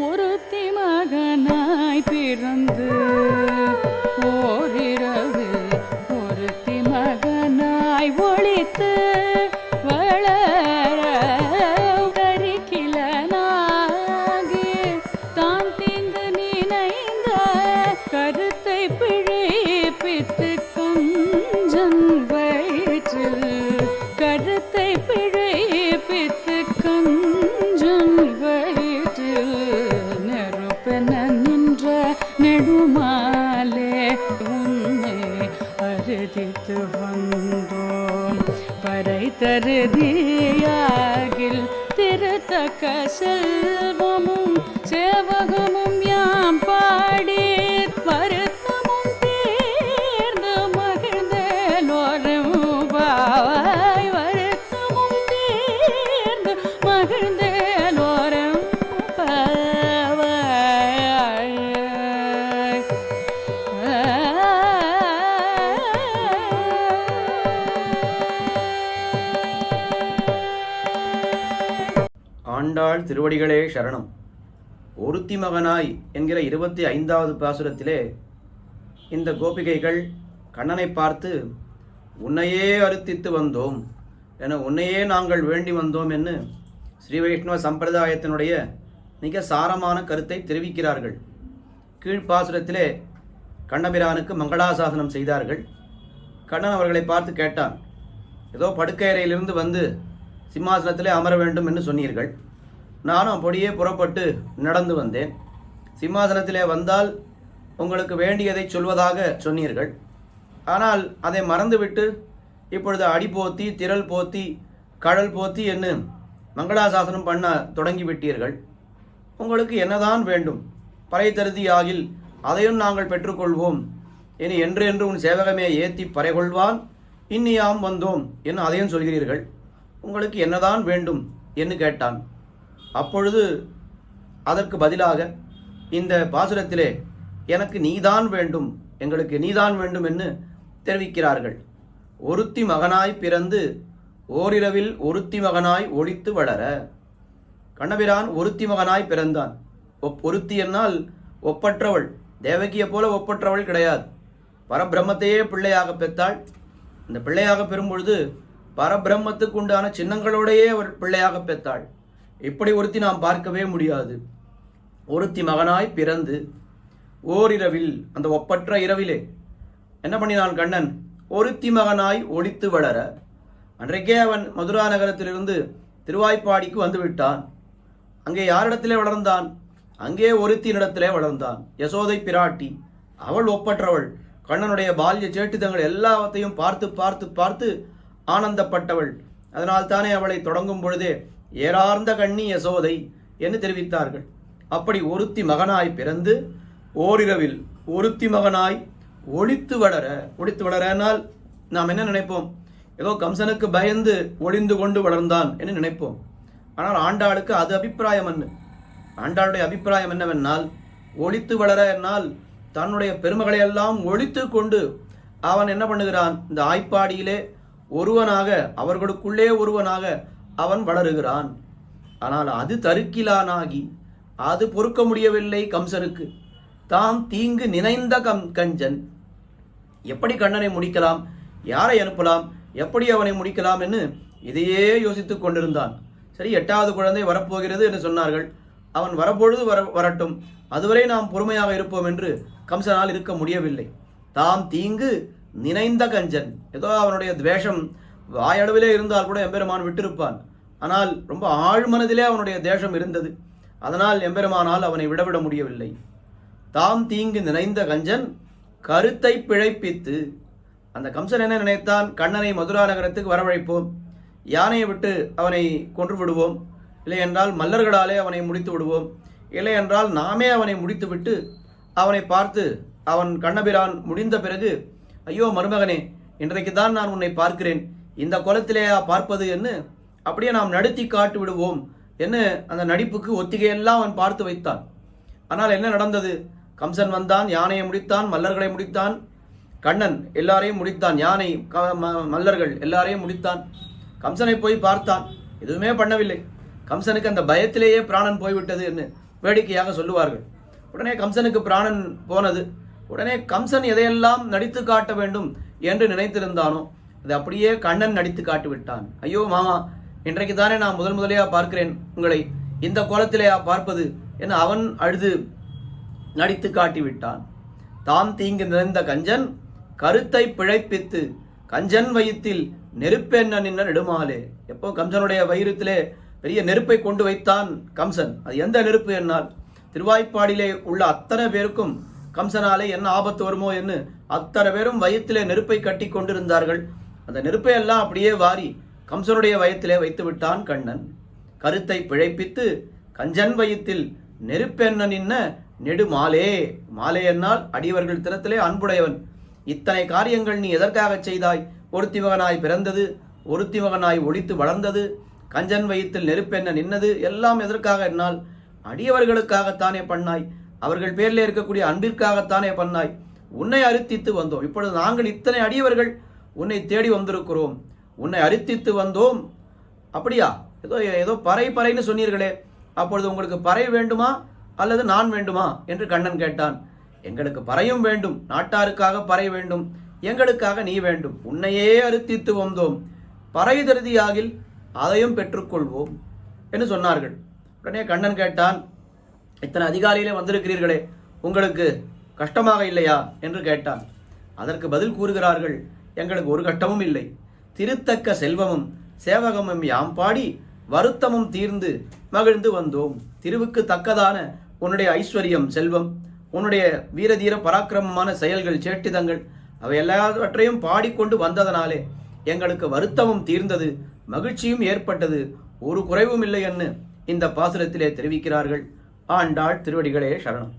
ஒருத்தி மகனாய் பிறந்து திருத்தக்க செல்வமும் சேவகமும் யாம் பாடி வருத்தமும் தீர்ந்து மகிழ்ந்தேலோரும் பாவாய். வருத்தமும் தீர்ந்து மகிழ்ந்தேலோரும் ஆண்டாள் திருவடிகளே சரணம். ஒருத்தி மகனாய் என்கிற இருபத்தி ஐந்தாவது பாசுரத்திலே இந்த கோபிகைகள் கண்ணனை பார்த்து உன்னையே அறுத்தித்து வந்தோம். என உன்னையே நாங்கள் வேண்டி வந்தோம் என்று ஸ்ரீ வைஷ்ணவ சம்பிரதாயத்தினுடைய மிக சாரமான கருத்தை தெரிவிக்கிறார்கள். கீழ்ப்பாசுரத்திலே கண்ணபிரானுக்கு மங்களாசாசனம் செய்தார்கள். கண்ணன் அவர்களை பார்த்து கேட்டான் ஏதோ படுக்கையறையிலிருந்து வந்து சிம்மாசனத்திலே அமர வேண்டும் என்று சொன்னீர்கள். நானும் அப்படியே புறப்பட்டு நடந்து வந்தேன். சிம்மாசனத்திலே வந்தால் உங்களுக்கு வேண்டியதை சொல்வதாக சொன்னீர்கள். ஆனால் அதை மறந்துவிட்டு இப்பொழுது அடி போத்தி திரள் போத்தி கடல் போத்தி என்று மங்களாசாசனம் பண்ண தொடங்கிவிட்டீர்கள். உங்களுக்கு என்னதான் வேண்டும்? பறை தருதியாகில் அதையும் நாங்கள் பெற்றுக்கொள்வோம். இனி என்று என்று உன் சேவகமே ஏத்தி பறைகொள்வான். இன்னியாம் வந்தோம் என்று அதையும் சொல்கிறீர்கள். உங்களுக்கு என்னதான் வேண்டும்? என்று கேட்டான். அப்பொழுது அதற்கு பதிலாக இந்த பாசுரத்திலே எனக்கு நீதான் வேண்டும் எங்களுக்கு நீதான் வேண்டும் என்று தெரிவிக்கிறார்கள். ஒருத்தி மகனாய் பிறந்து ஓரிரவில் ஒருத்தி மகனாய் ஒளித்து வளர கண்ணபிரான் ஒருத்தி மகனாய் பிறந்தான். ஒப் ஒருத்தி என்னால் ஒப்பற்றவள் தேவகியை போல ஒப்பற்றவள் கிடையாது. பரபிரம்மத்தையே பிள்ளையாக பெற்றாள். இந்த பிள்ளையாக பெறும்பொழுது பரபிரம்மத்துக்கு உண்டான சின்னங்களோடையே அவர் பிள்ளையாக பெற்றாள். இப்படி ஒருத்தி நாம் பார்க்கவே முடியாது. ஒருத்தி மகனாய் பிறந்து ஓரிரவில் அந்த ஒப்பற்ற இரவிலே என்ன பண்ணினான் கண்ணன்? ஒருத்தி மகனாய் ஒளித்து வளர அன்றைக்கே அவன் மதுரா நகரத்திலிருந்து திருவாய்ப்பாடிக்கு வந்து விட்டான் அங்கே யாரிடத்திலே வளர்ந்தான்? அங்கே ஒருத்தினிடத்திலே வளர்ந்தான். யசோதை பிராட்டி அவள் ஒப்பற்றவள். கண்ணனுடைய பால்ய சேட்டுதங்கள் எல்லாவற்றையும் பார்த்து பார்த்து பார்த்து ஆனந்தப்பட்டவள். அதனால் தானே அவளை தொடங்கும் பொழுதே ஏறார்ந்த கண்ணி யசோதை என்று தெரிவித்தார்கள். அப்படி ஒருத்தி மகனாய் பிறந்து ஓரிரவில் ஒருத்தி மகனாய் ஒழித்து வளர ஒழித்து வளரனால் நாம் என்ன நினைப்போம்? ஏதோ கம்சனுக்கு பயந்து ஒளிந்து கொண்டு வளர்ந்தான் என்று நினைப்போம். ஆனால் ஆண்டாளுக்கு அது அபிப்பிராயம் என்ன? ஆண்டாளுடைய அபிப்பிராயம் என்னவென்னால் ஒழித்து வளர என்னால் தன்னுடைய பெருமகளை எல்லாம் ஒழித்து கொண்டு அவன் என்ன பண்ணுகிறான்? இந்த ஆய்ப்பாடியிலே ஒருவனாக அவர்களுக்குள்ளே ஒருவனாக அவன் வளருகிறான். ஆனால் அது தருக்கிலானாகி அது பொறுக்க முடியவில்லை கம்சனுக்கு தாம் தீங்கு நினைந்த கம் கஞ்சன். எப்படி கண்ணனை முடிக்கலாம்? யாரை அனுப்பலாம்? எப்படி அவனை முடிக்கலாம் என்று இதையே யோசித்துக் கொண்டிருந்தான். சரி எட்டாவது குழந்தை வரப்போகிறது என்று சொன்னார்கள். அவன் வரப்பொழுது வர வரட்டும். அதுவரை நாம் பொறுமையாக இருப்போம் என்று கம்சனால் இருக்க முடியவில்லை. தாம் தீங்கு நினைந்த கஞ்சன். ஏதோ அவனுடைய துவேஷம் வாயளவிலே இருந்தால் கூட எம்பெருமான் விட்டிருப்பான். ஆனால் ரொம்ப ஆழ்மனதிலே அவனுடைய தேசம் இருந்தது. அதனால் எம்பெருமானால் அவனை விடவிட முடியவில்லை. தாம் தீங்கு நினைந்த கஞ்சன் கருத்தை பிழைப்பித்து அந்த கம்சன் என்ன நினைத்தான்? கண்ணனை மதுரா நகரத்துக்கு வரவழைப்போம். யானையை விட்டு அவனை கொன்று விடுவோம். இல்லை என்றால் மல்லர்களாலே அவனை முடித்து விடுவோம். இல்லை என்றால் நாமே அவனை முடித்துவிட்டு அவனை பார்த்து அவன் கண்ணபிரான் முடிந்த பிறகு ஐயோ மருமகனே இன்றைக்கு தான் நான் உன்னை பார்க்கிறேன். இந்த குலத்திலேயா பார்ப்பது என்று அப்படியே நாம் நடத்தி காட்டு விடுவோம் என்ன அந்த நடிப்புக்கு ஒத்திகையெல்லாம் அவன் பார்த்து வைத்தான். ஆனால் என்ன நடந்தது? கம்சன் வந்தான் யானையை முடித்தான் மல்லர்களை முடித்தான். கண்ணன் எல்லாரையும் முடித்தான் யானை க- ம- மல்லர்கள் எல்லாரையும் முடித்தான். கம்சனை போய் பார்த்தான். எதுவுமே பண்ணவில்லை. கம்சனுக்கு அந்த பயத்திலேயே பிராணன் போய்விட்டது என்று வேடிக்கையாக சொல்லுவார்கள். உடனே கம்சனுக்கு பிராணன் போனது. உடனே கம்சன் எதையெல்லாம் நடித்து காட்ட வேண்டும் என்று நினைத்திருந்தானோ அது அப்படியே கண்ணன் நடித்து காட்டி விட்டான் ஐயோ மாமா இன்றைக்கு தானே நான் முதல் முதலையா பார்க்கிறேன். உங்களை இந்த கோலத்திலேயா பார்ப்பது என அவன் அழுது நடித்து காட்டி விட்டான் தீங்கு நிறைந்த கஞ்சன் கருத்தை பிழைப்பித்து கஞ்சன் வயிற்றில் நெருப்பென்ன நின்ன நெடுமாலே. எப்போ கம்சனுடைய வயிறத்திலே பெரிய நெருப்பை கொண்டு வைத்தான் கம்சன். அது எந்த நெருப்பு என்னால்? திருவாய்ப்பாடியிலே உள்ள அத்தனை பேருக்கும் கம்சனாலே என்ன ஆபத்து வருமோ என்று அத்தனை பேரும் வயிற்றிலே நெருப்பை கட்டி கொண்டிருந்தார்கள். அந்த நெருப்பை எல்லாம் அப்படியே வாரி கம்சனுடைய வயத்திலே வைத்து விட்டான் கண்ணன். கருத்தை பிழைப்பித்து கஞ்சன் வயத்தில் நெருப்பென்ன நின்ன நெடு மாலே. மாலே என்னால் அடியவர்கள் திறத்திலே அன்புடையவன். இத்தனை காரியங்கள் நீ எதற்காக செய்தாய்? ஒருத்தி மகனாய் பிறந்தது ஒருத்தி மகனாய் ஒழித்து வளர்ந்தது கஞ்சன் வயிற்றில் நெருப்பென்ன நின்னது எல்லாம் எதற்காக என்னால்? அடியவர்களுக்காகத்தானே பண்ணாய். அவர்கள் பேரில் இருக்கக்கூடிய அன்பிற்காகத்தானே பண்ணாய். உன்னை அறுத்தித்து வந்தோம். இப்பொழுது நாங்கள் இத்தனை அடியவர்கள் உன்னை தேடி வந்திருக்கிறோம். உன்னை அரித்தித்து வந்தோம். அப்படியா? ஏதோ ஏதோ பறை பறைன்னு சொன்னீர்களே. அப்பொழுது உங்களுக்கு பறை வேண்டுமா அல்லது நான் வேண்டுமா? என்று கண்ணன் கேட்டான். எங்களுக்கு பறையும் வேண்டும். நாட்டாருக்காக பறை வேண்டும். எங்களுக்காக நீ வேண்டும். உன்னையே அறுத்தித்து வந்தோம். பறை தருதியாகில் அதையும் பெற்றுக்கொள்வோம் என்று சொன்னார்கள். உடனே கண்ணன் கேட்டான் இத்தனை அதிகாலையிலே வந்திருக்கிறீர்களே உங்களுக்கு கஷ்டமாக இல்லையா? என்று கேட்டான். அதற்கு பதில் கூறுகிறார்கள் எங்களுக்கு ஒரு கஷ்டமும் இல்லை. திருத்தக்க செல்வமும் சேவகமும் யாம் பாடி வருத்தமும் தீர்ந்து மகிழ்ந்து வந்தோம். திருவுக்கு தக்கதான உன்னுடைய ஐஸ்வர்யம் செல்வம் உன்னுடைய வீரதீர பராக்கிரமமான செயல்கள் சேட்டிதங்கள் அவை எல்லாவற்றையும் பாடிக்கொண்டு வந்ததனாலே எங்களுக்கு வருத்தமும் தீர்ந்தது மகிழ்ச்சியும் ஏற்பட்டது. ஒரு குறைவும் இல்லை என்று இந்த பாசுரத்திலே தெரிவிக்கிறார்கள். ஆண்டாள் திருவடிகளே சரணம்.